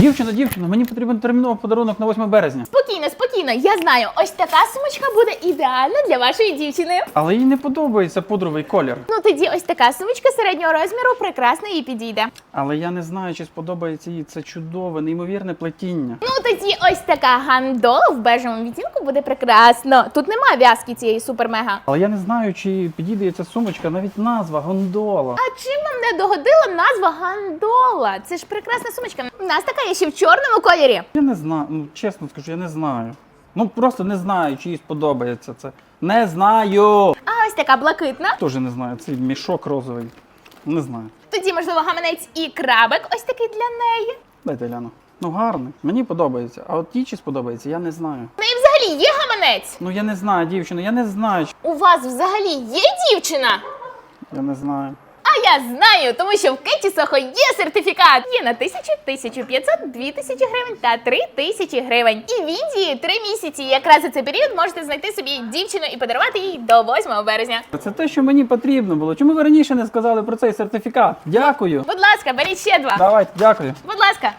Дівчина, дівчина, мені потрібен терміновий подарунок на 8 березня. Спокійно, спокійно, я знаю, ось така сумочка буде ідеальна для вашої дівчини. Але їй не подобається пудровий колір. Ну тоді ось така сумочка середнього розміру прекрасно їй підійде. Але я не знаю, чи сподобається їй це чудове, неймовірне плетіння. Ну тоді ось така гандола в бежевому відтінку буде прекрасно. Тут немає в'язки цієї супер-мега. Але я не знаю, чи підійде ця сумочка, навіть назва гондола. А чим не догодила назва гандола? Це ж прекрасна сумочка. У нас така є ще в чорному кольорі. Я не знаю, ну чесно скажу, я не знаю. Ну просто не знаю, чи їй сподобається це. Не знаю. А ось така блакитна. Теж не знаю. Цей мішок розовий. Не знаю. Тоді, можливо, гаманець і крабик ось такий для неї. Дайте гляну. Ну гарний. Мені подобається. А от їй чи сподобається, я не знаю. Ну і взагалі є гаманець. Ну я не знаю, дівчина, я не знаю. У вас взагалі є дівчина? Я не знаю. Я знаю, тому що в Кеті Сохо є сертифікат. Є на 1000, 1500, 2000 гривень та 3000 гривень. І в Індії 3 місяці. Якраз за цей період можете знайти собі дівчину і подарувати їй до 8 березня. Це те, що мені потрібно було. Чому ви раніше не сказали про цей сертифікат? Дякую. Будь ласка, беріть ще два. Давайте, дякую. Будь ласка.